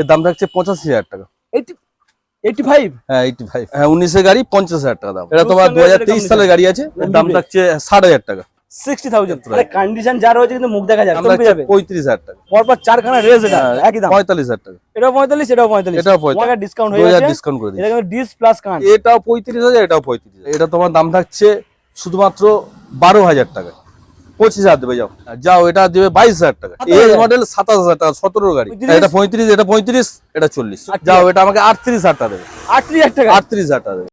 এর দাম থাকছে পঁচাশি হাজার টাকা। Eighty eighty five? হ্যাঁ এইটি ফাইভ। হ্যাঁ উনিশের গাড়ি পঞ্চাশ হাজার টাকা দাম। এটা তোমার দু হাজার তেইশ সালের গাড়ি আছে এর দাম থাকছে ষাট হাজার টাকা। সিক্সটি থাউজেন্ড কন্ডিশন যা রয়েছে কিন্তু মুখ দেখা যাবে। পঁয়ত্রিশ হাজার টাকা। পরপর চারখানা রেস এটা হ্যাঁ, একই দাম। পঁয়তাল্লিশ হাজার টাকা। এটাও পঁয়তাল্লিশ এটাও পঁয়তাল্লিশ। এটাও পঁয়তাল্লিশ। টাকা ডিসকাউন্ট হয়ে গেছে। ডিসকাউন্ট করে এটা দিচ্ছি ডিস প্লাস কান এটাও পঁয়ত্রিশ হাজার এটাও পঁয়ত্রিশ এটা তোমার দাম থাকছে শুধুমাত্র বারো হাজার টাকা পঁচিশ হাজার দেবে যাও। যাও এটা দেবে বাইশ হাজার টাকা। হাজার। মডেল সাতাশ হাজার টাকা সতেরো গাড়ি? এটা পঁয়ত্রিশ এটা পঁয়ত্রিশ এটা চল্লিশ। যাও এটা আমাকে আটত্রিশ হাজার টাকা দেবে। আটত্রিশ হাজার টাকা? আটত্রিশ হাজার টাকা দেবে।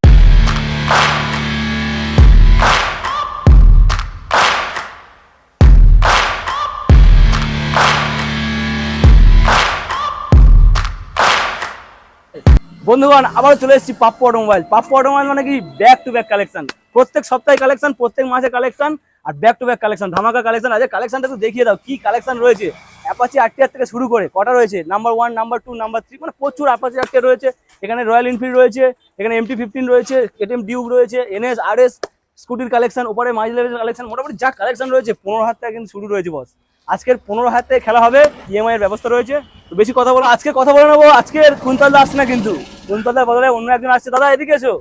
বন্ধুগণ আবার চলে এসেছি পাপ্পু অটোমোবাইল। পাপ্পু অটোমোবাইল মানে কি? ব্যাক টু ব্যাক কালেকশন প্রত্যেক সপ্তাহে কালেকশন প্রত্যেক মাসে কালেকশন আর ব্যাক টু ব্যাক কালেকশন ধামাকা কালেকশন আজকে কালেকশনটা একটু দেখিয়ে দাও, কি কালেকশন রয়েছে? অ্যাপাচি আরটিআর থেকে শুরু করে কটা রয়েছে? Number one number two number three মানে প্রচুর অ্যাপাচি আরটিআর রয়েছে। এখানে রয়্যাল এনফিল্ড রয়েছে, এখানে এমটি ফিফটিন রয়েছে কেটিএম ডিউব রয়েছে এনএস আরএস স্কুটির কালেকশন উপরে মাইজ লেভেলের কালেকশন মোটামুটি যা কালেকশন রয়েছে, পনেরো হাত থেকে কিন্তু শুরু রয়েছে বস আজকের পনেরো হাত থেকে খেলা হবে ইএমআই এর ব্যবস্থা রয়েছে। তো বেশি কথা বলো, আজকে কথা বলে নেব, আজকের কুন্তলদা আসছে না কিন্তু। কুন্তলদার বদলে অন্য একজন আসছে। দাদা, এদিকে এসো।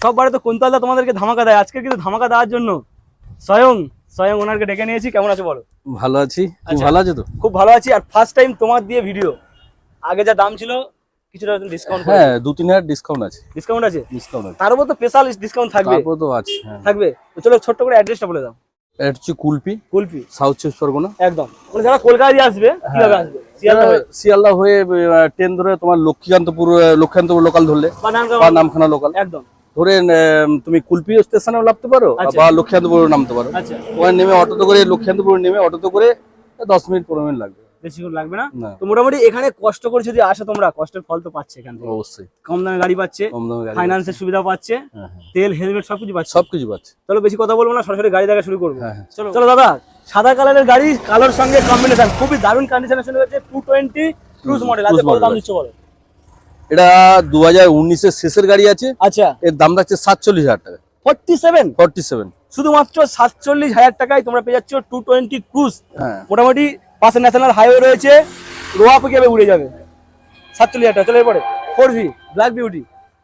সব বারে তো কুন্তলদা তোমাদেরকে ধামাকা দেয়, আজকে কিন্তু ধামাকা দেওয়ার জন্য। স্বয়ং স্বয়ং ওনারকে ডেকে নিয়েছি। কেমন আছে বলো? ভালো আছি। আচ্ছা। ভালো আছো তো? খুব ভালো আছি। আর ফার্স্ট টাইম তোমার দিয়ে ভিডিও আগে যা দাম ছিল কিছুটা ডিসকাউন্ট হ্যাঁ দু তিন হাজার ডিসকাউন্ট আছে। ডিসকাউন্ট আছে? ডিসকাউন্ট আছে। তার উপর তো স্পেশাল ডিসকাউন্ট থাকবে। তারপর তো আছে হ্যাঁ। থাকবে। চলো ছোট্ট করে অ্যাড্রেসটা বলে দাও। এটা হচ্ছে কুলপি। কুলপি। সাউথ চব্বিশ পরগনা একদম। মানে যারা কলকাতা দিয়ে আসবে কীভাবে আসবে? শিয়ালদা হয়ে? ট্রেন ধরে তোমার লক্ষ্মীকান্তপুর লক্ষ্মীকান্তপুর লোকাল ধরলে। বা নামখানা লোকাল একদম। ধরে আহ, তুমি কুলপি স্টেশনেও নামতে পারো আচ্ছা। বা লক্ষ্মীকান্তপুর নামতে পারো। আচ্ছা। ওখানে নেমে অটোতে করে লক্ষ্মীকান্তপুর নেমে অটোতে করে দশ মিনিট পনেরো মিনিট লাগবে। বেশিক্ষণ লাগবে না? তো মোটামুটি এখানে কষ্ট করে যদি আসো তোমরা কষ্টের ফল তো পাচ্ছে এখান থেকে। অবশ্যই। কম দামে গাড়ি পাচ্ছে ফাইন্যান্সের সুবিধা পাচ্ছে। হ্যাঁ, হ্যাঁ। তেল হেলমেট সবকিছু পাচ্ছে। সবকিছু পাচ্ছে। চলো বেশি কথা বলব না সরাসরি গাড়ি দেখা শুরু করব। হ্যাঁ। চলো। চলো দাদা সাদা কালারের গাড়ি কালোর সঙ্গে কম্বিনেশন খুবই দারুণ হচ্ছে টু টোয়েন্টি ক্রুজ মডেল কত দাম দিচ্ছ বলো? এটা দু হাজার উনিশের শেষের গাড়ি আছে। আচ্ছা। এর দাম থাকছে সাতচল্লিশ হাজার টাকা। Forty seven? Forty seven. শুধুমাত্র সাতচল্লিশ হাজার টাকায় তোমরা পেয়ে যাচ্ছ টু টোয়েন্টি ক্রুজ। হ্যাঁ। মোটামুটি পাশে ন্যাশনাল হাইওয়ে রয়েছে। রোয়া পেকে উড়ে যাবে? সাতচল্লিশ হাজার টাকা। চলে পরে ফোর ভি ব্ল্যাক বিউটি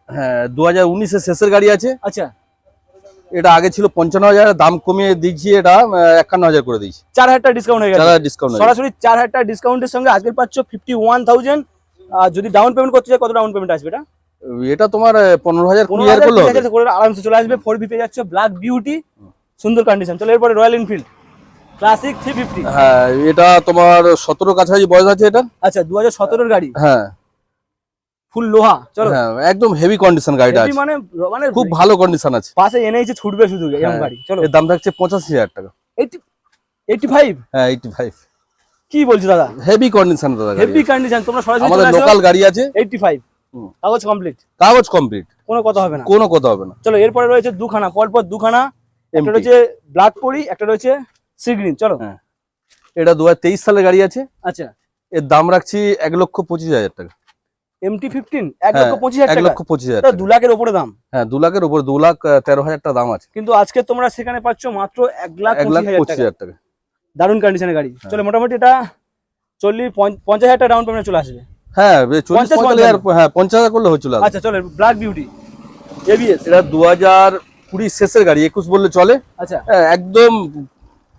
হ্যাঁ দু হাজার উনিশের শেষের গাড়ি আছে। আচ্ছা। এটা আগে ছিল পঞ্চান্ন হাজার দাম কমিয়ে দিচ্ছি এটা একান্ন হাজার করে দিয়েছি। চার হাজার টাকা ডিসকাউন্ট হয়ে গেছে। ডিসকাউন্ট সরাসরি চার হাজার টাকা ডিসকাউন্টের সঙ্গে আজকে পাচ্ছ ফিফটি ওয়ান থাউজেন্ড যদি ডাউন পেমেন্ট করতে চাই কত ডাউন পেমেন্ট আসবে এটা? এটা তোমার পনেরো হাজার কুড়ি হাজার হাজার করলে আরামসে চলে আসবে ফোর বি পেয়ে যাচ্ছে ব্ল্যাক বিউটি সুন্দর কন্ডিশন চলো এরপরে Royal Enfield Classic three fifty হ্যাঁ এটা তোমার সতেরো কাছাকাছি বয়স আছে এটা আচ্ছা দু হাজার সতেরোর গাড়ি? হ্যাঁ। ফুল লোহা চলো। হ্যাঁ একদম হেভি কন্ডিশন গাড়িটা আছে। মানে মানে খুব ভালো কন্ডিশন আছে। পাশে এনেছে ছুটবে শুধু এরকম হ্যাঁ। গাড়ি চলো। এর দাম থাকছে পঁচাশি হাজার টাকা। এইটি এইটি ফাইভ হ্যাঁ এইটি ফাইভ কি বলছো দাদা? হেভি কন্ডিশন দাদা হেভি কন্ডিশন তোমরা সরাসরি আমাদের লোকাল গাড়ি আছে। এইটি ফাইভ হুম। কাগজ কমপ্লিট কাগজ কমপ্লিট কোনো কথা হবে না। কোনো কথা হবে না। চলো এরপরে রয়েছে দুখানা পরপর দুখানা। একটা রয়েছে ব্ল্যাক পরি একটা রয়েছে সি গ্রিন চলো। হ্যাঁ। এটা দু হাজার তেইশ সালের গাড়ি আছে। আচ্ছা। এর দাম রাখছি এক লক্ষ পঁচিশ হাজার টাকা। এমটি ফিফটিন এক হ্যাঁ, লক্ষ পঁচিশ হাজার এক টাকা। লক্ষ পঁচিশ হাজার এটা টাকা। দু লাখের ওপরে দাম। হ্যাঁ দু লাখের উপর দু লাখ আহ, তেরো হাজার টাকা দাম আছে। কিন্তু আজকে তোমরা সেখানে পাচ্ছ মাত্র এক লাখ এক লাখ পঁচিশ হাজার পঁচিশ টাকা। হাজার টাকা। দারুণ কন্ডিশনের গাড়ি। হ্যাঁ। চলো মোটামুটি এটা চল্লিশ পঞ্চ- পঞ্চাশ হাজার টাকা ডাউন পেমেন্ট চলে আসবে। হ্যাঁ পঞ্চাশ, হ্যাঁ পঞ্চাশ হাজার করলে আচ্ছা চলো ব্ল্যাক বিউটি এবিএস এটা দু হাজার কুড়ি শেষের গাড়ি একুশ বললে চলে। আচ্ছা। হ্যাঁ, একদম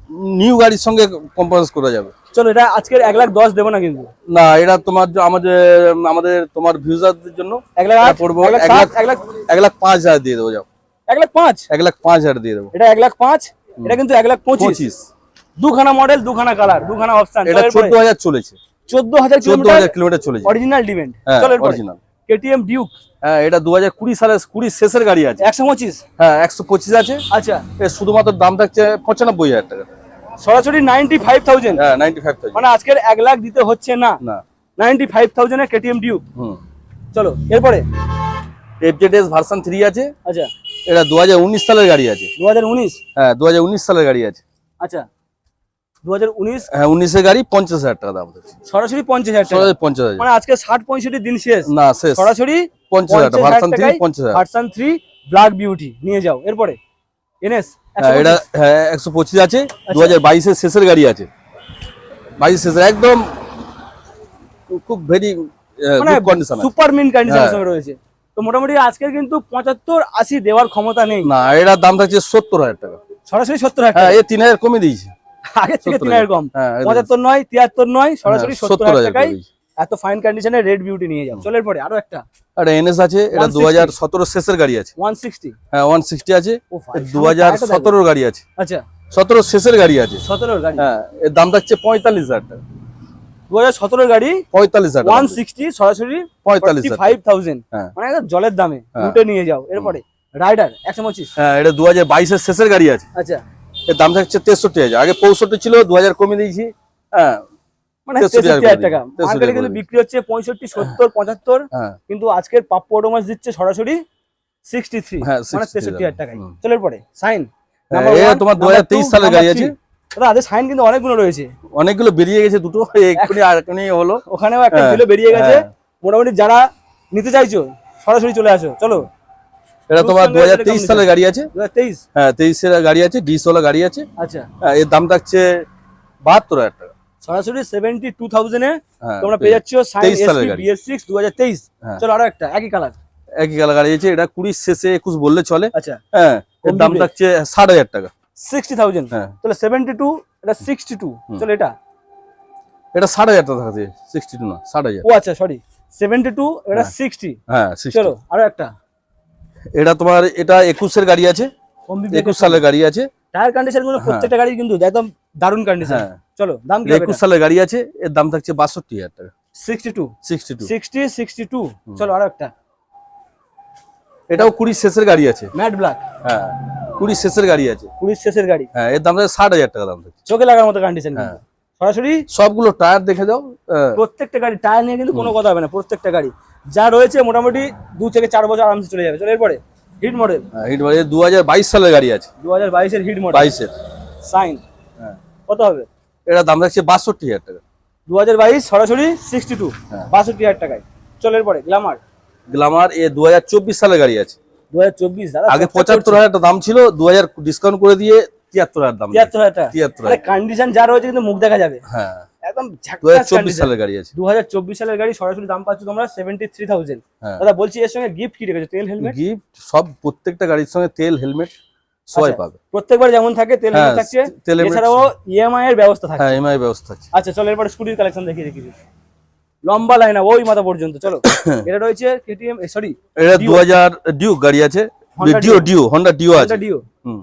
নিউ গাড়ির সঙ্গে কম্পারেন্স করা যাবে। চলো এটা আজকের এক লাখ দশ দেবো না কিন্তু। না এটা তোমার আমাদের আমাদের তোমার ভিউজারদের জন্য এক লাখ পড়ব। এক লাখ এক লাখ পাঁচ হাজার দিয়ে দেবো যাও। এক লাখ পাঁচ? এক লাখ পাঁচ হাজার দিয়ে দেবো। এটা এক লাখ পাঁচ? এটা কিন্তু এক লাখ পঁচিশ। দুখানা মডেল দুখানা কালার দুখানা অপশন এটা চোদ্দ হাজার চলেছে। চোদ্দ হাজার চোদ্দ কিলোমিটার হাজার কিলোমিটার চলেছে। অরিজিনাল ডিভেন্ট হ্যাঁ চলো অরিজিনাল কেটিএম ডিউক হ্যাঁ এটা দু হাজার কুড়ি সালের কুড়ি শেষের গাড়ি আছে। একশো পঁচিশ। হ্যাঁ একশো পঁচিশ আছে। আচ্ছা। এর শুধুমাত্র দাম থাকছে পঁচানব্বই হাজার টাকা। সরাসরি নাইনটি ফাইভ থাউজেন্ড হ্যাঁ নাইনটি ফাইভ থাউজেন্ড মানে আজকের এক লাখ দিতে হচ্ছে না। না। নাইনটি ফাইভ থাউজেন্ডের কেটিএম ডিউক হুম। চলো এরপরে। এফজেডএস ভার্সন থ্রি আছে। আচ্ছা। এটা দু হাজার উনিশ সালের গাড়ি আছে। দু হাজার উনিশ। হ্যাঁ দু হাজার উনিশ সালের গাড়ি আছে। আচ্ছা দু হাজার উনিশ হ্যাঁ উনিশের গাড়ি পঞ্চাশ হাজার টাকা দাম সরাসরি পঞ্চাশ হাজার টাকা। পঞ্চাশ হাজার। মানে আজকে ষাট পঁয়ষট্টি দিন শেষ। না শেষ। সরাসরি পঞ্চাশ হাজার ভার্সন থ্রি পঞ্চাশ হাজার। ভার্সন থ্রি ব্ল্যাক বিউটি নিয়ে যাও। এরপরে এনএস হ্যাঁ এটা হ্যাঁ একশো পঁচিশ আছে। দু হাজার বাইশের শেষের গাড়ি আছে। বাইশ শেষের একদম খুব ভেরি কন্ডিশন সুপার মিন কন্ডিশনের হ্যাঁ। রয়েছে। তো মোটামুটি আজকের কিন্তু পঁচাত্তর আশি দেওয়ার ক্ষমতা নেই। না এটার দাম থাকছে সত্তর হাজার টাকা। সরাসরি সত্তর হাজার হ্যাঁ টাকা। এ তিন হাজার কমে দিয়েছি। থেকে তিন হাজার কম। হ্যাঁ পঁচাত্তর নয় তিয়াত্তর নয় সরাসরি হ্যাঁ, সত্তর হাজার টাকায় এত ফাইন কন্ডিশনের রেড বিউটি নিয়ে যাও। চলের পরে আরও একটা। আর এনএস আছে এটা 160 দু হাজার সতেরো শেষের গাড়ি আছে। হ্যাঁ আছে গাড়ি আছে। আচ্ছা। শেষের গাড়ি আছে। গাড়ি। হ্যাঁ এর দাম থাকছে টাকা। গাড়ি সরাসরি হ্যাঁ। মানে জলের দামে। লুটে নিয়ে যাও। এরপরে রাইডার একশো পঁচিশ। হ্যাঁ এটা বাইশের শেষের গাড়ি আছে। আচ্ছা। এর দাম থাকছে তেষট্টি হাজার। আগে পঁয়ষট্টি ছিল দু হাজার কমিয়ে দিয়েছি। হ্যাঁ মানে 63 তেষট্টি হাজার টাকা। করে দিই, 63 মার্কেটে কিন্তু বিক্রি হচ্ছে পঁয়ষট্টি সত্তর পঁচাত্তর। হ্যাঁ। কিন্তু আজকের দিচ্ছে সরাসরি সিক্সটি থ্রি হ্যাঁ, মানে তেষট্টি হাজার টাকায়। চলের পরে সাইন হ্যাঁ, তোমার 2023 সালের গাড়ি আছে। দাদা সাইন কিন্তু অনেকগুলো রয়েছে। অনেকগুলো বেরিয়ে গেছে দুটো। এক্ষুনি আর হলো। ওখানেও একটা হ্যাঁ, ছিল বেরিয়ে গেছে। হ্যাঁ। মোটামুটি যারা নিতে চাইছো সরাসরি চলে আসো। চলো। এটা তোমার দু হাজার তেইশ সালের গাড়ি আছে। তেইশ? হ্যাঁ তেইশের গাড়ি আছে ডিসওয়ালা গাড়ি আছে। আচ্ছা। হ্যাঁ, এর দাম থাকছে বাহাত্তর হাজার টাকা। সরাসরি সেভেন্টি টু থাউজেন্ডে হ্যাঁ তোমরা পেয়ে যাচ্ছ সাইন 23 সালের গাড়ি। সিক্স দু হাজার তেইশ। হ্যাঁ। চলো আরও একটা একই কালার একই কালার গাড়ি আছে এটা কুড়ির শেষে একুশ বললে চলে। আচ্ছা। হ্যাঁ এর দাম থাকছে ষাট হাজার টাকা। সিক্সটি থাউজেন্ড হ্যাঁ। তাহলে সেভেন্টি টু এটা সিক্সটি টু চলো এটা। এটা ষাট হাজার টাকা থাকছে সিক্সটি টু না ষাট হাজার। ও আচ্ছা সরি সেভেন্টি টু এটা সিক্সটি হ্যাঁ চলো আরও একটা। এটা তোমার এটা একুশের গাড়ি আছে। একুশ সালের গাড়ি আছে। টায়ার কন্ডিশনগুলো প্রত্যেকটা গাড়ি কিন্তু একদম দারুণ কন্ডিশন হ্যাঁ। চলো দাম কি একুশ সালের গাড়ি আছে এর দাম থাকছে বাষট্টি হাজার টাকা। Sixty two sixty two sixty sixty two চলো আরও একটা। এটাও কুড়ির শেষের গাড়ি আছে। ম্যাট ব্ল্যাক হ্যাঁ কুড়ির শেষের গাড়ি আছে। পুলিশ শেষের গাড়ি। হ্যাঁ এর দাম ষাট হাজার টাকা দাম থাকছে। চোখে লাগার মতো কন্ডিশন হ্যাঁ। সরাসরি? সবগুলো টায়ার দেখে দাও হ্যাঁ, প্রত্যেকটা গাড়ি টায়ার নিয়ে কিন্তু কোনো কথা হবে না প্রত্যেকটা গাড়ি। যা রয়েছে মোটামুটি দু থেকে চার বছর আরামসে চলে যাবে। চলো এরপরে হিট মডেল হ্যাঁ, হিট মডেল দু হাজার বাইশ সালের গাড়ি আছে। দু হাজার বাইশের হিট মডেল বাইশের। সাইন হ্যাঁ। কত হবে? এটা দাম থাকছে বাষট্টি হাজার টাকা। দু হাজার বাইশ সরাসরি সিক্সটি টু হ্যাঁ। বাষট্টি হাজার টাকায়। চলো এরপরে গ্লামার গ্লামার এ দু হাজার চব্বিশ সালের গাড়ি আছে। দু হাজার চব্বিশ আগে পঁচাত্তর হাজার টাকা দাম ছিল দু হাজার ডিসকাউন্ট করে দিয়ে তিয়াত্তর হাজার দাম তিয়াত্তর হাজার। তিয়াত্তর কন্ডিশন যা রয়েছে কিন্তু মুখ দেখা যাবে। হ্যাঁ। একদম চব্বিশ সালের গাড়ি আছে। দু হাজার চব্বিশ সালের গাড়ি সরাসরি দাম পাচ্ছ তোমরা সেভেন্টি থ্রি থাউজেন্ড হ্যাঁ। দাদা বলছি এর সঙ্গে গিফট কি রেখেছো? তেল হেলমেট গিফট সব প্রত্যেকটা গাড়ির সঙ্গে তেল হেলমেট সবাই আচ্ছা। পাবে। প্রত্যেকবার যেমন থাকে তেল হ্যাঁ, হেলমেট থাকছে। তেল এছাড়াও ইএমআই এর ব্যবস্থা থাকে হ্যাঁ এমআই ব্যবস্থা আছে আচ্ছা চলো এরপরে স্কুটির কালেকশন দেখিয়ে দেখি লম্বা লাইন ওই মাথা পর্যন্ত চলো। এটা রয়েছে কেটিএম সরি এটা ডিউ গাড়ি আছে। হন্ডা আছে। হুম।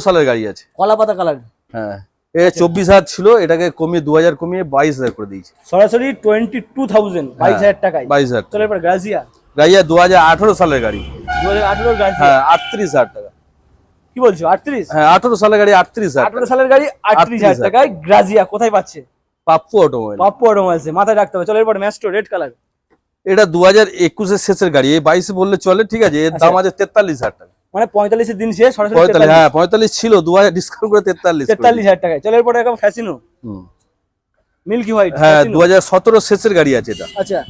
সালের গাড়ি আছে। কলা পাতা কালার হ্যাঁ। এ চব্বিশ হাজার ছিল এটাকে কমিয়ে দু হাজার কমিয়ে বাইশ হাজার করে দিয়েছে। সরাসরি টোয়েন্টি টু থাউজেন্ড বাইশ হাজার টাকায়। বাইশ হাজার। চলো এরপর গ্রাজিয়া গাড়ি দু হাজার আঠারো সালের গাড়ি। দু হাজার আঠেরোর গ্রাজিয়া হ্যাঁ আটত্রিশ হাজার টাকা। কি বলছো আটত্রিশ? হ্যাঁ আঠারো সালের গাড়ি আটত্রিশ হাজার আঠেরো সালের গাড়ি আটত্রিশ হাজার টাকায় গ্রাজিয়া কোথায় পাচ্ছে? পাপ্পু অটোমোবাইল। পাপ্পু অটোমোবাইলসে মাথায় রাখতে হবে। চলো এরপর ম্যাস্ট্রো রেড কালার এটা দু হাজার একুশের শেষের গাড়ি। এই বাইশে বললে চলে ঠিক আছে? এর দাম আছে তেতাল্লিশ হাজার টাকা। মানে পঁয়তাল্লিশের দিন শেষ সরাসরি পঁয়তাল্লিশ হ্যাঁ পঁয়তাল্লিশ ছিল দু হাজার ডিসকাউন্ট করে তেতাল্লিশ তেতাল্লিশ হাজার টাকায়। চলো এরপরে এখন ফ্যাসিনো মিল্কি হোয়াইট হ্যাঁ দু হাজার সতেরো শেষের গাড়ি আছে এটা। আচ্ছা।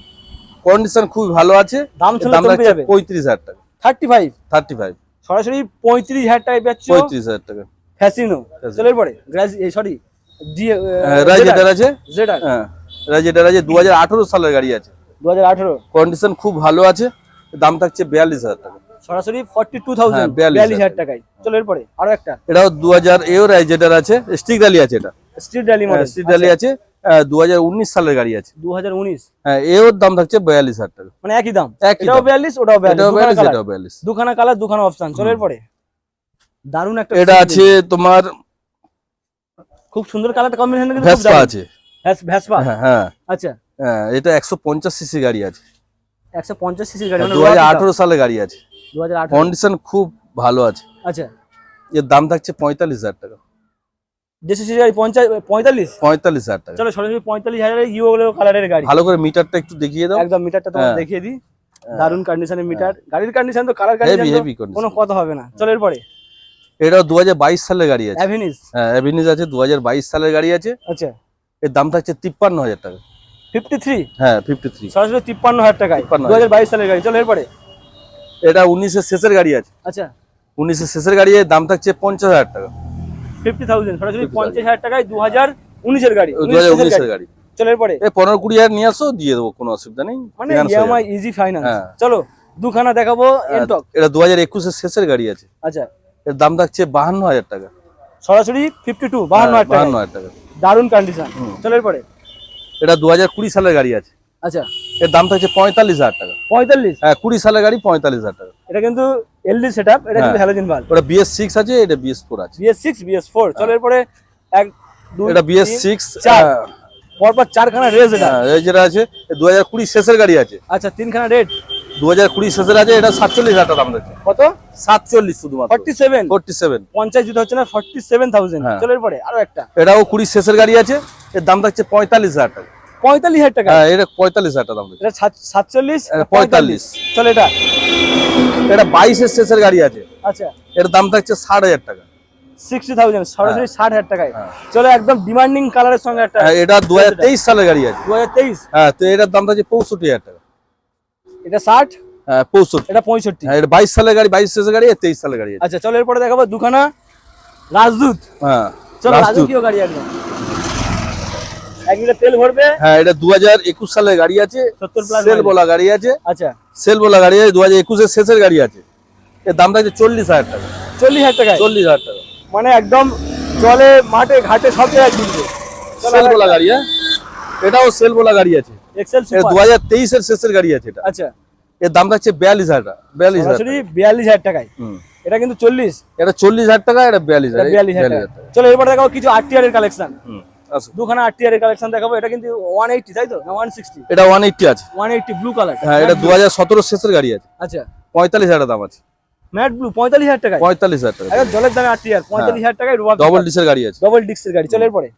কন্ডিশন খুবই ভালো আছে। দাম যাবে পঁয়ত্রিশ হাজার টাকা। থার্টি ফাইভ থার্টি ফাইভ সরাসরি পঁয়ত্রিশ হাজার টাকায় পাচ্ছ পঁয়ত্রিশ হাজার টাকা। ফ্যাসিনো চলো এরপরে। সরি হ্যাঁ, রাইজেটার আছে। জেডার হ্যাঁ রাইজেটার আছে। দু হাজার আঠারো সালের গাড়ি আছে। দু হাজার আঠেরো। কন্ডিশন খুব ভালো আছে। দাম থাকছে বিয়াল্লিশ হাজার টাকা। সরাসরি ফর্টি টু থাউজেন্ড হ্যাঁ, 42,000 বিয়াল্লিশ হাজার টাকায়। চলো এরপরে আরও একটা। এটাও দু হাজার এও রাইজেটার আছে স্টিক র্যালি আছে এটা। Street rally model street rally আছে দু হাজার উনিশ সালের গাড়ি আছে। দু হাজার উনিশ। হ্যাঁ এর দাম থাকছে বিয়াল্লিশ হাজার টাকা। মানে একই দাম। এটাও দাম। বিয়াল্লিশ ওটাও বিয়াল্লিশ। এটাও দুখানা বিয়াল্লিশ কালার এটাও বিয়াল্লিশ। দুখানা কালার দুখানা অপশন চলো এরপরে। দারুণ একটা এটা আছে তোমার খুব সুন্দর কালারটা কম্বিনেশন কিন্তু ভেসপা। আছে। ভ্যাসপা হ্যাঁ হ্যাঁ। আচ্ছা। হ্যাঁ, এটা একশো পঞ্চাশ সিসি গাড়ি আছে। একশো পঞ্চাশ সিসির গাড়ি মানে দু হাজার আঠারো সালে গাড়ি আছে। কন্ডিশন খুব ভালো আছে। আচ্ছা। এর দাম থাকছে পঁয়তাল্লিশ হাজার টাকা। পঞ্চাশ পঁয়তাল্লিশ? পঁয়তাল্লিশ হাজার টাকা। চলো সরাসরি পঁয়তাল্লিশ হাজারের ইউ কালারের গাড়ি। ভালো করে মিটারটা একটু দেখিয়ে দাও। একদম মিটারটা তোমার হ্যাঁ। দেখিয়ে দিই। দারুণ কন্ডিশনের মিটার গাড়ির কন্ডিশন তো কালার হেভি কোনো কথা হবে না। চলো এরপরে। এটাও দু সালের গাড়ি আছে। অ্যাভিনিস হ্যাঁ অ্যাভিনিস আছে দু বাইশ সালের গাড়ি আছে। আচ্ছা। এর দাম থাকছে তিপ্পান্ন হাজার টাকা। ফিফটি থ্রি হ্যাঁ ফিফটি থ্রি সরাসরি তিপ্পান্ন হাজার 53,000 দু হাজার। বাইশ সালের গাড়ি। চলো এরপরে। এটা উনিশের শেষের গাড়ি আছে। আচ্ছা। উনিশের শেষের গাড়ি দাম থাকছে পঞ্চাশ হাজার টাকা। ফিফটি থাউজেন্ড সরাসরি পঞ্চাশ হাজার টাকায় দু হাজার উনিশের গাড়ি দু হাজার উনিশের গাড়ি। চলো এরপরে। পনেরো কুড়ি হাজার নিয়ে আসো দিয়ে দেবো কোনো অসুবিধা নেই। মানে ইএমআই ইজি ফাইন্যান্স হ্যাঁ। চলো দুখানা দেখাবো এনটক এটা দু হাজার একুশের শেষের গাড়ি আছে। আচ্ছা। এর দাম থাকছে বাহান্ন হাজার টাকা। সরাসরি ফিফটি টু বাহান্ন হাজার টাকা হাজার টাকা। দারুণ কন্ডিশন চলো এরপরে। এটা দু হাজার কুড়ি সালের গাড়ি আছে। আচ্ছা। এর দাম থাকছে পঁয়তাল্লিশ হাজার টাকা। পঁয়তাল্লিশ? হ্যাঁ কুড়ি সালের গাড়ি পঁয়তাল্লিশ হাজার টাকা। এটা কিন্তু এলডি সেট আপ এটা কিন্তু হ্যাঁ। হ্যালোজেন বাল্ব ওটা বিএস সিক্স আছে এটা বিএস ফোর আছে। বিএস সিক্স বিএস ফোর চলো এরপরে এক এটা বিএস সিক্স পরপর চারখানা রেস এটা যেটা আছে দু হাজার কুড়ি শেষের গাড়ি আছে। আচ্ছা তিনখানা রেড। দু হাজার কুড়ি শেষের আছে এটা সাতচল্লিশ হাজার টাকা দাম থাকছে কত? সাতচল্লিশ শুধুমাত্র। ফর্টি সেভেন ফোরটি সেভেন পঞ্চাশ দিতে হচ্ছে না ফর্টি সেভেন থাউজেন্ড হ্যাঁ। চলো এরপরে আরও একটা। এটাও কুড়ি শেষের গাড়ি আছে এর দাম থাকছে পঁয়তাল্লিশ হাজার টাকা। পঁয়তাল্লিশ হাজার টাকা। হ্যাঁ এটা পঁয়তাল্লিশ হাজার টাকা এটা সাত- সাতচল্লিশ পঁয়তাল্লিশ। চলো এটা। এটা বাইশের শেষের গাড়ি আছে। আচ্ছা। এর দাম থাকছে ষাট হাজার টাকা। সিক্সটি থাউজেন্ড সরাসরি ষাট হাজার টাকায়। হ্যাঁ। চলো একদম ডিমান্ডিং কালারের সঙ্গে একটা হ্যাঁ, এটা দু হাজার তেইশ সালের গাড়ি আছে। দু হাজার তেইশ? হ্যাঁ তো এটার দাম থাকছে পঁয়ষট্টি হাজার টাকা। এটা ষাট? হ্যাঁ পঁয়ষট্টি। এটা পঁয়ষট্টি। হ্যাঁ এটা বাইশ সালের গাড়ি বাইশ শেষের গাড়ি আর তেইশ সালের গাড়ি আছে। আচ্ছা চলো এরপরে দেখাবো দুখানা রাজদূত। হ্যাঁ চলো রাজদূত। রাজকীয় গাড়ি একদম। এক লিটার তেল ভরবে? হ্যাঁ এটা দু হাজার একুশ সালের গাড়ি আছে সেল বলা গাড়ি আছে। আচ্ছা। সেল বলা গাড়ি আছে দু হাজার একুশের শেষের গাড়ি আছে। এর দাম থাকছে চল্লিশ হাজার টাকা। চল্লিশ হাজার চল্লিশ হাজার টাকা। মানে একদম জলে মাঠে ঘাটে সব জায়গায় কিনবে। সেল বলা গাড়ি হ্যাঁ? এটাও সেল বলা গাড়ি আছে। এক্সেল এটা দু হাজার তেইশের শেষের গাড়ি আছে এটা। আচ্ছা। এর দাম থাকছে বিয়াল্লিশ হাজার টাকা বিয়াল্লিশ হাজার বিয়াল্লিশ হাজার টাকায়। এটা কিন্তু চল্লিশ। এটা চল্লিশ হাজার টাকা এটা বিয়াল্লিশ হাজার বিয়াল্লিশ হাজার চলো এরপরে দেখাবো কিছু আরটিআর এর কালেকশন। দুখানা আরটিআর এর কালেকশন দেখাবো এটা কিন্তু ওয়ান এইটটি তাই তো? ওয়ান সিক্সটি এটা ওয়ান এইটটি আছে। ওয়ান এইটটি ব্লু কালার হ্যাঁ এটা দু হাজার সতেরো শেষের গাড়ি আছে। আচ্ছা। পঁয়তাল্লিশ হাজার দাম আছে। ম্যাট ব্লু পঁয়তাল্লিশ হাজার টাকায়? পঁয়তাল্লিশ হাজার টাকা একদম জলের দামে আরটিআর পঁয়তাল্লিশ হাজার টাকায় ডবল ডিসের গাড়ি আছে। ডবল ডিস্কের গাড়ি চলো এরপরে।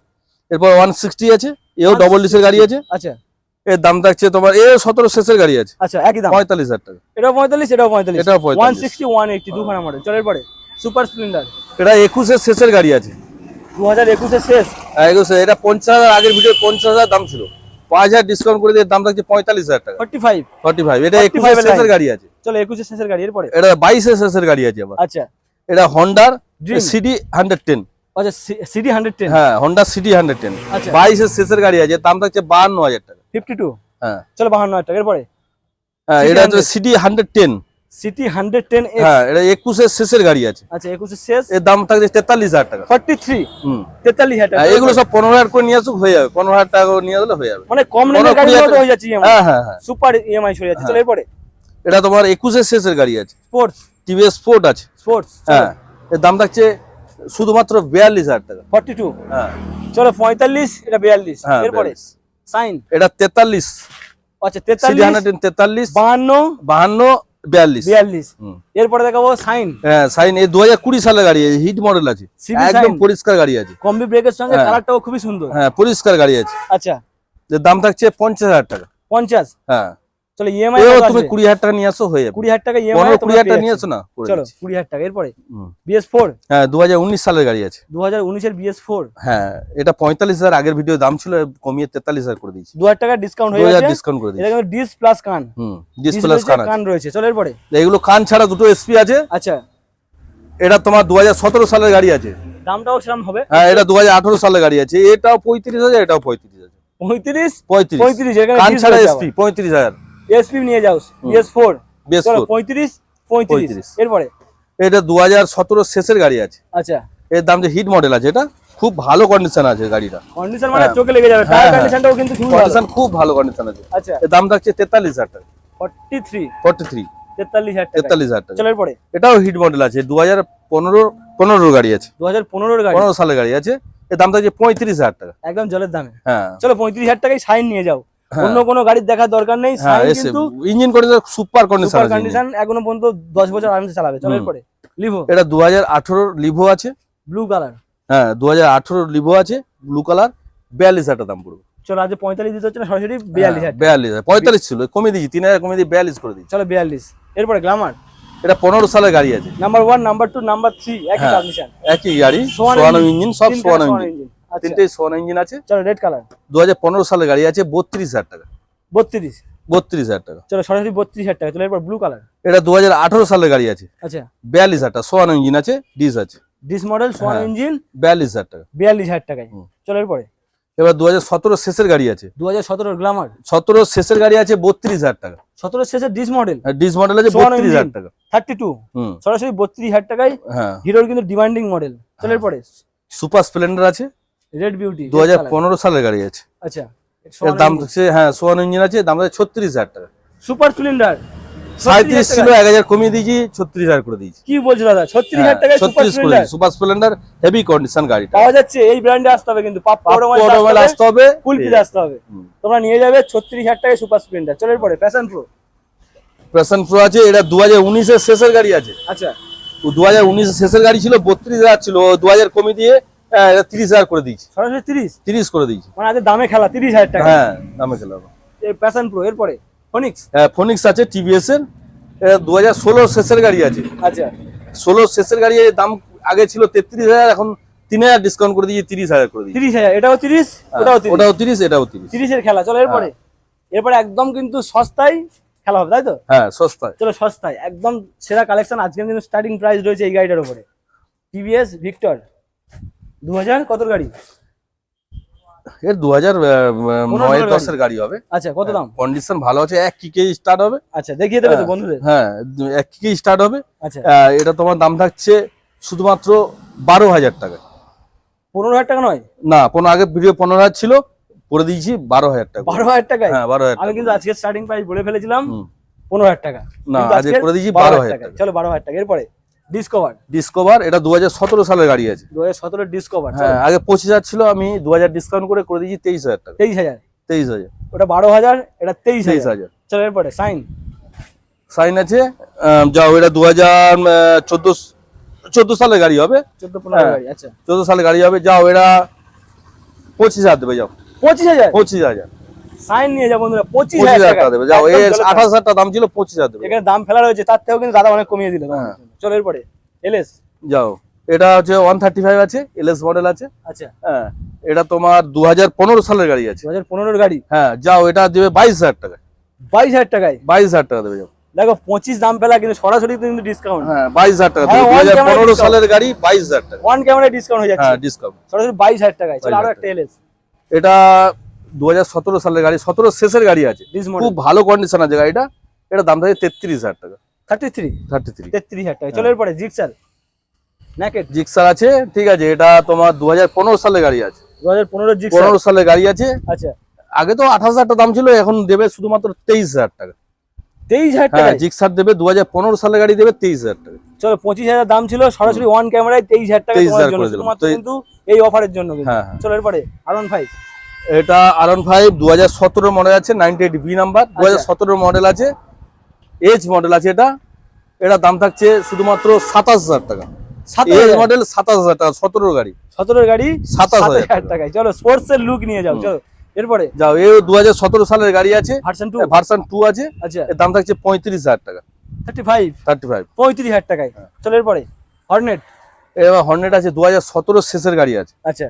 এরপর ওয়ান সিক্সটি আছে এও ডবল ডিসের গাড়ি আছে। আচ্ছা। এর দাম থাকছে তোমার এ সতেরো শেষের গাড়ি আছে। আচ্ছা একই দাম। পঁয়তাল্লিশ হাজার টাকা। এটাও পঁয়তাল্লিশ এটাও পঁয়তাল্লিশ। এটাও 45 ওয়ান সিক্সটি ওয়ান দুখানা মডেল চলো এরপরে। সুপার স্প্লেন্ডার এটা একুশের শেষের গাড়ি আছে। দু হাজার একুশের শেষ একুশে। এটা পঞ্চাশ হাজার আগের ভিডিও পঞ্চাশ হাজার দাম ছিল। পাঁচ হাজার ডিসকাউন্ট করে দিয়ে দাম থাকছে পঁয়তাল্লিশ হাজার টাকা। ফর্টি ফাইভ ফর্টি ফাইভ এটা 45 একুশের এর শেষের গাড়ি আছে। চলো একুশের শেষের গাড়ি এরপরে? এটা বাইশের শেষের গাড়ি আছে আবার আচ্ছা। এটা হন্ডার সিডি হান্ড্রেড টেন আচ্ছা সিডি হান্ড্রেড টেন হ্যাঁ হন্ডা সিডি হান্ড্রেড টেন বাইশের শেষের গাড়ি আছে দাম থাকছে বাহান্ন হাজার টাকা। ফিফটি টু হ্যাঁ। চলো বাহান্ন হাজার টাকা এরপরে? হ্যাঁ এটা হচ্ছে CD hundred ten CT hundred ten হ্যাঁ এটা একুশের শেষের গাড়ি আছে। আচ্ছা একুশের শেষ। এর দাম থাকছে তেতাল্লিশ হাজার টাকা। ফর্টি থ্রি হুম। তেতাল্লিশ হাজার টাকা হ্যাঁ, এগুলো সব পনেরো হাজার করে নিয়ে আসুক হয়ে যাবে। পনেরো হাজার টাকা করে নিয়ে আসলে হয়ে যাবে। মানে কম কুড়ি গাড়ি হয়ে যাচ্ছে ইএমআই হ্যাঁ হ্যাঁ হ্যাঁ। সুপার ইএমআই সরে যাচ্ছে। চলো এরপরে। এটা তোমার একুশের শেষের গাড়ি আছে। স্পোর্টস টিভিএস স্পোর্ট আছে। স্পোর্টস হ্যাঁ এর দাম থাকছে শুধুমাত্র বিয়াল্লিশ হাজার টাকা। ফর্টি টু হ্যাঁ। চলো পঁয়তাল্লিশ এটা বিয়াল্লিশ। হ্যাঁ এরপরে। সাইন এটা তেতাল্লিশ। আচ্ছা তেতাল্লিশ। বাহান্ন। বাহান্ন। বিয়াল্লিশ। বিয়াল্লিশ। হুম। এরপরে দেখাবো সাইন। হ্যাঁ সাইন। এই দু হাজার কুড়ি সালের গাড়ি আছে হিট মডেল আছে। একদম পরিষ্কার গাড়ি আছে। কম্বি ব্রেকের সঙ্গে হ্যাঁ। কালারটাও খুবই সুন্দর। হ্যাঁ পরিষ্কার গাড়ি আছে। আচ্ছা। দাম থাকছে পঞ্চাশ হাজার টাকা। পঞ্চাশ। হ্যাঁ। চলো ইএমআই তুমি কুড়ি হাজার টাকা নিয়ে আসো হয়ে যাবে। কুড়ি হাজার টাকা ইএমআই কুড়ি হাজার টাকা নিয়ে আসো না চলো। কুড়ি হাজার টাকা এরপরে। BS four? হ্যাঁ দু হাজার উনিশ সালের গাড়ি আছে। দু হাজার উনিশের বিএস ফোর? হ্যাঁ এটা পঁয়তাল্লিশ হাজার আগের ভিডিও দাম ছিল কমিয়ে তেতাল্লিশ হাজার করে দিয়েছি। দু হাজার টাকা ডিসকাউন্ট হয়ে গেছে। ডিসকাউন্ট করে এটা দিয়েছি। কিন্তু ডিস প্লাস কান। হুম ডিস ডিসপ্লাস কান কান রয়েছে। চলো এরপরে? এগুলো কান ছাড়া দুটো এসপি আছে। আচ্ছা। এটা তোমার দু হাজার সতেরো সালের গাড়ি আছে। দামটাও সেরকম হবে। হ্যাঁ এটা দু হাজার আঠারো সালের গাড়ি আছে। এটাও পঁয়ত্রিশ হাজার এটাও পঁয়ত্রিশ হাজার। পঁয়ত্রিশ? পঁয়ত্রিশ। পঁয়ত্রিশ কান ছাড়া এসপি পঁয়ত্রিশ হাজার। এসপি নিয়ে যাও বিএস ফোর বেশ পঁয়ত্রিশ পঁয়ত্রিশ। 35 এরপরে? এটা দু হাজার শেষের গাড়ি আছে। আচ্ছা। এর দাম যে হিট মডেল আছে এটা খুব ভালো কন্ডিশন আছে গাড়িটা। কন্ডিশন মানে হ্যাঁ। চোখে লেগে যাবে। হ্যাঁ, টায়ার হ্যাঁ। কন্ডিশনটাও কিন্তু খুবই ভালো। কন্ডিশন খুব ভালো কন্ডিশন আছে। আচ্ছা। এর দাম থাকছে তেতাল্লিশ হাজার টাকা। ফর্টি থ্রি ফর্টি থ্রি তেতাল্লিশ হাজার টাকা। তেতাল্লিশ হাজার টাকা। চলো এরপরে? এটাও হিট মডেল আছে। দু হাজার পনেরো পনেরো গাড়ি আছে। সালের গাড়ি আছে। এর দাম থাকছে পঁয়ত্রিশ হাজার টাকা। একদম জলের দামে। হ্যাঁ। চলো পঁয়ত্রিশ হাজার টাকায় সাইন নিয়ে যাও। হ্যাঁ। অন্য কোনো গাড়ির দেখার দরকার নেই হ্যাঁ কিন্তু engine condition super condition super condition এখনও পর্যন্ত দশ বছর আরামসে চালাবে চলো হুম। এরপরে লিভো এটা দু হাজার আঠেরো লিভো আছে। ব্লু কালার হ্যাঁ দু হাজার আঠেরো লিভো আছে ব্লু কালার বিয়াল্লিশ হাজার টাকা দাম পড়বে। চলো আজ পঁয়তাল্লিশ দিতে হচ্ছে না সরাসরি বিয়াল্লিশ হাজার। বিয়াল্লিশ হাজার পঁয়তাল্লিশ ছিল কমিয়ে দিয়েছি তিন হাজার কমিয়ে দিয়ে বিয়াল্লিশ করে দিয়েছি। চলো বিয়াল্লিশ। এরপরে গ্লামার এটা পনেরো সালের গাড়ি আছে। Number one number two number three একই হ্যাঁ। ট্রান্সমিশন একই গাড়ি সোয়ানো ইঞ্জিন সব সোয়ানো ইঞ্জিন তিনটেই সোয়ানো ইঞ্জিন আছে। চলো রেড কালার দু সালের গাড়ি আছে বত্রিশ হাজার টাকা। বত্রিশ। বত্রিশ হাজার টাকা। চলো সরাসরি বত্রিশ হাজার টাকা। চলো এরপর ব্লু কালার এটা দু সালের গাড়ি আছে। আচ্ছা। বিয়াল্লিশ হাজার টাকা সোয়ানো ইঞ্জিন আছে ডিস আছে। ডিস মডেল সোয়ান হ্যাঁ। ইঞ্জিন বিয়াল্লিশ হাজার টাকা। বিয়াল্লিশ হাজার টাকায়। হুম। চলো এরপরে। এবার দু হাজার সতেরো শেষের গাড়ি আছে। দু হাজার সতেরোর গ্লামার সতেরো শেষের গাড়ি আছে বত্রিশ হাজার টাকা। সতেরো শেষের ডিস মডেল। ডিস মডেল আছে বত্রিশ হাজার টাকা। থার্টি টু হুম। সরাসরি বত্রিশ হাজার টাকায়। হ্যাঁ। হিরোর কিন্তু ডিমান্ডিং মডেল চলে পরে সুপার স্প্লেন্ডার আছে। রেড বিউটি দু হাজার পনেরো সালের গাড়ি আছে। আচ্ছা। এর দাম হ্যাঁ সোয়ান ইঞ্জিন আছে দাম আছে ছত্রিশ হাজার টাকা। সুপার সাঁত্রিশ ছিল এক হাজার কমিয়ে দিয়েছি ছত্রিশ হাজার করে দিয়েছি। কি বলছো দাদা? টাকায় সুপার দিয়েছি। সুপার স্প্লেন্ডার হেভি কন্ডিশন গাড়িটা। পাওয়া যাচ্ছে এই ব্র্যান্ডে আসতে হবে কিন্তু। আসতে হবে আসতে হবে। তোমরা নিয়ে যাবে ছত্রিশ হাজার টাকায় সুপার স্প্লেন্ডার চলে পরে ফ্যাশন প্রো প্যাশন প্রো আছে এটা দু হাজার উনিশের শেষের গাড়ি আছে। আচ্ছা। দু হাজার উনিশের শেষের গাড়ি ছিল বত্রিশ হাজার ছিল দু হাজার কমিয়ে দিয়ে হ্যাঁ, এটা তিরিশ হাজার করে দিয়েছি। সরাসরি তিরিশ? তিরিশ করে দিয়েছি। মানে দামে খেলা তিরিশ হাজার টাকা। হ্যাঁ দামে এই প্যাশন প্রো এরপরে? ফনিক্স ফোনিক্স আছে টিভিএস এর। দু হাজার ষোলো শেষের গাড়ি আছে। আচ্ছা। ষোলো শেষের গাড়ি দাম আগে ছিল তেত্রিশ হাজার এখন তিন হাজার ডিসকাউন্ট করে দিয়েছি তিরিশ হাজার করে দিয়েছি। তিরিশ হাজার এটাও তিরিশ? হ্যাঁ, ওটাও ওটাও তিরিশ এটাও তিরিশ। তিরিশের খেলা চলো এরপরে? এরপরে একদম কিন্তু সস্তায় খেলা হবে তাই তো? হ্যাঁ সস্তায়। চলো সস্তায় একদম সেরা কালেকশন আজকে কিন্তু স্টার্টিং প্রাইস রয়েছে এই গাড়িটার উপরে। টিভিএস ভিক্টর দু হাজার কত গাড়ি? এর দু হাজার নয়। দশের গাড়ি। হবে। আচ্ছা কত দাম? কন্ডিশন ভালো আছে এক কিকে স্টার্ট হবে। আচ্ছা দেখিয়ে দেবে তো বন্ধুদের। হ্যাঁ এক কিকে স্টার্ট হবে। আচ্ছা। এটা তোমার দাম থাকছে শুধুমাত্র বারো হাজার টাকা পনেরো হাজার টাকা নয়? না পনেরো আগে ভিডিও পনেরো হাজার ছিল করে দিয়েছি বারো হাজার টাকা। বারো হাজার টাকায়? হ্যাঁ বারো হাজার আমি টাকা। কিন্তু আজকে স্টার্টিং প্রাইস বলে ফেলেছিলাম। পনেরো হাজার টাকা। না, আজকে করে দিয়েছি 12,000 12,000 টাকায়। টাকা। চলো বারো হাজার টাকা। এরপরে? ডিসকভার ডিসকভার এটা দু হাজার সতেরো সালের গাড়ি আছে। দু হাজার সতেরো ডিসকভার হ্যাঁ আগে পঁচিশ হাজার ছিল আমি দু হাজার ডিসকাউন্ট করে করে দিয়েছি তেইশ হাজার টাকা। তেইশ হাজার। তেইশ হাজার। ওটা বারো হাজার এটা তেইশ তেইশ হাজার। চলো এরপরে সাইন সাইন আছে যাও এটা দু হাজার চোদ্দ চোদ্দ সালের গাড়ি হবে। চোদ্দ পনেরো হ্যাঁ। গাড়ি আচ্ছা। চোদ্দ সালের গাড়ি হবে যাও এটা পঁচিশ হাজার দেবে যাও। পঁচিশ হাজার? পঁচিশ হাজার। সাইন নিয়ে যাব বন্ধুরা পঁচিশ হাজার টাকা। দেবে যাও আঠাশ হাজার টাকা দাম ছিল পঁচিশ হাজার দেবে। এখানে দাম ফেলা রয়েছে তার থেকেও কিন্তু দাদা অনেক কমিয়ে দিল। হ্যাঁ। চলো এরপরে এলএস যাও। এটা হচ্ছে ওয়ান থার্টি ফাইভ আছে এলএস মডেল আছে। আচ্ছা। হ্যাঁ এটা তোমার দু হাজার পনেরো সালের গাড়ি আছে। দু হাজার পনেরোর গাড়ি? হ্যাঁ যাও এটা দেবে বাইশ হাজার টাকা বাইশ হাজার টাকায়? বাইশ হাজার টাকা দেবে যাও। দেখো পঁচিশ দাম ফেলা কিন্তু সরাসরি কিন্তু ডিসকাউন্ট হ্যাঁ বাইশ হাজার টাকা হ্যাঁ, দু হাজার পনেরো। সালের গাড়ি বাইশ হাজার টাকা। ওয়ান ক্যামেরা ডিসকাউন্ট হয়ে যাচ্ছে। হ্যাঁ ডিসকাউন্ট সরাসরি বাইশ হাজার টাকায়। চলো 22,000 আরও একটা এলএস এটা দু হাজার সতেরো সালের গাড়ি সতেরো শেষের গাড়ি আছে। খুব ভালো কন্ডিশন আছে গাড়িটা। এটা দাম থাকে তেত্রিশ হাজার টাকা। থার্টি থ্রি থার্টি থ্রি তেত্রিশ হাজার টাকা চলো এরপরে জিক্সার। ন্যাকেট জিক্সার আছে ঠিক আছে এটা তোমার দু হাজার পনেরো সালের গাড়ি আছে। দু হাজার পনেরো সালের গাড়ি আছে। আচ্ছা। আগে তো আঠাশ হাজার টাকা দাম ছিল এখন দেবে শুধুমাত্র তেইশ হাজার টাকা। তেইশ হাজার হ্যাঁ টাকা জিক্সার দেবে দু হাজার পনেরো সালের গাড়ি দেবে তেইশ হাজার টাকা। চলো পঁচিশ হাজার দাম ছিল সরাসরি ওয়ান ক্যামেরায় তেইশ হাজার টাকা 23,000 করে দিলাম। শুধুমাত্র কিন্তু এই অফারের জন্য হ্যাঁ, হ্যাঁ। চলো এরপরে আরন ফাইভ এটা আর ফাইভ দু হাজার সতেরো মডেল আছে নাইনটি এইট বি নাম্বার দু হাজার। সতেরো মডেল আছে। এজ মডেল আছে এটা। এটা দাম থাকছে শুধুমাত্র সাতাশ হাজার টাকা। এজ মডেল সাতাশ হাজার টাকা সতেরো গাড়ি। সতেরোর গাড়ি? সাতাশ হাজার টাকায়। চলো স্পোর্টস এর লুক নিয়ে যাও চলো। এরপরে? যাও এ দু হাজার সতেরো সালের গাড়ি আছে। ভার্সন টু ভার্সন টু আছে। আচ্ছা। এর দাম থাকছে পঁয়ত্রিশ হাজার টাকা। থার্টি ফাইভ থার্টি ফাইভ পঁয়ত্রিশ হাজার টাকায়। হ্যাঁ। চলো এরপরে? হর্নেট এবার হর্নেট আছে দু হাজার সতেরো শেষের গাড়ি আছে। আচ্ছা।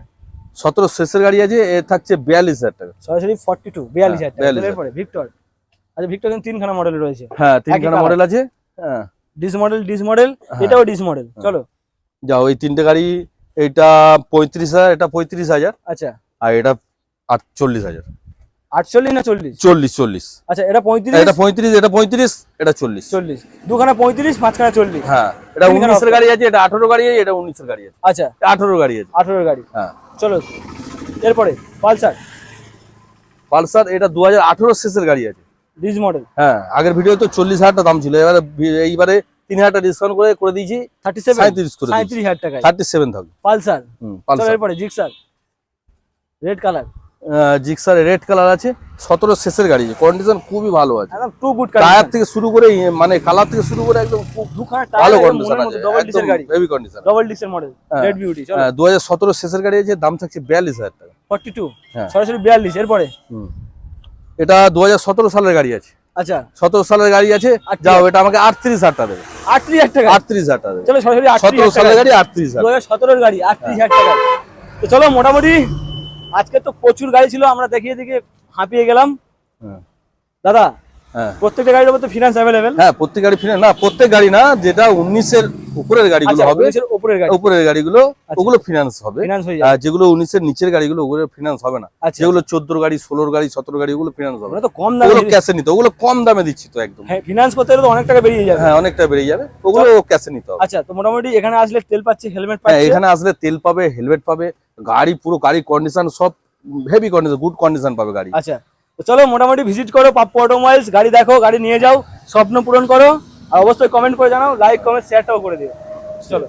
সতেরো শেষের গাড়ি আছে এ থাকছে বিয়াল্লিশ হাজার টাকা। সরাসরি ফর্টি টু বিয়াল্লিশ হাজার টাকা। এরপরে? ভিক্টর আচ্ছা ভিক্টর কিন্তু তিনখানা মডেল রয়েছে। হ্যাঁ তিনখানা মডেল আছে। হ্যাঁ। ডিস মডেল ডিস মডেল হ্যাঁ। এটাও ডিস মডেল চলো। যাও এই তিনটে গাড়ি এইটা পঁয়ত্রিশ হাজার এটা পঁয়ত্রিশ হাজার। আচ্ছা। আর এটা আটচল্লিশ হাজার। আটচল্লিশ না চল্লিশ? চল্লিশ চল্লিশ। আচ্ছা এটা পঁয়ত্রিশ? এটা পঁয়ত্রিশ এটা পঁয়ত্রিশ এটা চল্লিশ। চল্লিশ। দুখানা পঁয়ত্রিশ পাঁচখানা চল্লিশ। হ্যাঁ এটা উনিশের গাড়ি আছে এটা আঠারো গাড়ি আছে এটা উনিশের গাড়ি আছে। আচ্ছা। আঠারো গাড়ি আছে। আঠেরোর গাড়ি। হ্যাঁ। চলো। এরপরে পালসার। পালসার এটা দু হাজার আঠারো শেষের গাড়ি আছে। মডেল হ্যাঁ আগের ভিডিও তো চল্লিশ হাজার টাকা দাম ছিল। এবারে এইবারে তিন হাজার টাকা ডিসকাউন্ট করে করে দিয়েছি থার্টি সেভেন সাঁত্রিশ করে সাঁত্রিশ হাজার টাকায়। থার্টি সেভেন থাকবে পালসার। এরপরে Gixxer. Red colour. Gixxer red colour আছে সতেরো শেষের গাড়ি কন্ডিশন খুবই ভালো আছে। টু গুড টায়ার থেকে শুরু করে মানে কালার থেকে শুরু করে একদম ভালো কন্ডিশন আছে ডবল ডিসের গাড়ি। হেভি কন্ডিশন ডবল ডিসের মডেল। রেড বিউটি দু হাজার সতেরো শেষের গাড়ি আছে দাম থাকছে বিয়াল্লিশ হাজার টাকা। ফর্টি টু হ্যাঁ। সরাসরি বিয়াল্লিশ এরপরে। এটা দু সালের গাড়ি আছে। আচ্ছা। সতেরো সালের গাড়ি আছে। যাও এটা আমাকে আটত্রিশ হাজার টাকা দেবে। আটত্রিশ হাজার টাকা? আটত্রিশ হাজার টাকা চলো সরাসরি সতেরো সালের গাড়ি আটত্রিশ দু হাজার। হাজার সতেরোর গাড়ি আটত্রিশ হাজার টাকা। তো চলো মোটামুটি আজকে তো প্রচুর গাড়ি ছিল আমরা দেখিয়ে দিকে হাঁপিয়ে গেলাম। হ্যাঁ। দাদা প্রত্যেকটা গাড়ির উপর তো ফিনান্স হ্যাঁ প্রত্যেক গাড়ি ফিনান্স না প্রত্যেক গাড়ি না যেটা উপরের গাড়িগুলো আচ্ছা হবে উপরের গাড়ি। উপরের গাড়িগুলো ওগুলো ফিনান্স হবে। আর যেগুলো নিচের গাড়িগুলো ওগুলো ফিনান্স হবে না। আচ্ছা যেগুলো চোদ্দোর গাড়ি ষোলোর গাড়ি সতেরো গাড়ি ওগুলো ফিনান্স হবে তো কম দামে ওগুলো ক্যাশে নিতে ওগুলো কম দামে দিচ্ছি তো একদম। হ্যাঁ ফিনান্স করতে গেলে তো অনেক টাকা বেরিয়ে যাবে। হ্যাঁ অনেকটা বেড়ে যাবে। ওগুলো ক্যাশে নিতে হবে। আচ্ছা তো মোটামুটি এখানে আসলে তেল পাচ্ছে হেলমেট হ্যাঁ এখানে আসলে তেল পাবে হেলমেট পাবে গাড়ি পুরো গাড়ির কন্ডিশন সব হেভি কন্ডিশন গুড কন্ডিশন পাবে গাড়ি। আচ্ছা। তো চলো মোটামুটি ভিজিট করো পাপ্পু অটোমোবাইলস গাড়ি দেখো, গাড়ি নিয়ে যাও, স্বপ্ন পূরণ করো। আর অবশ্যই কমেন্ট করে জানাও লাইক কমেন্ট শেয়ারটাও করে দিও। চলো।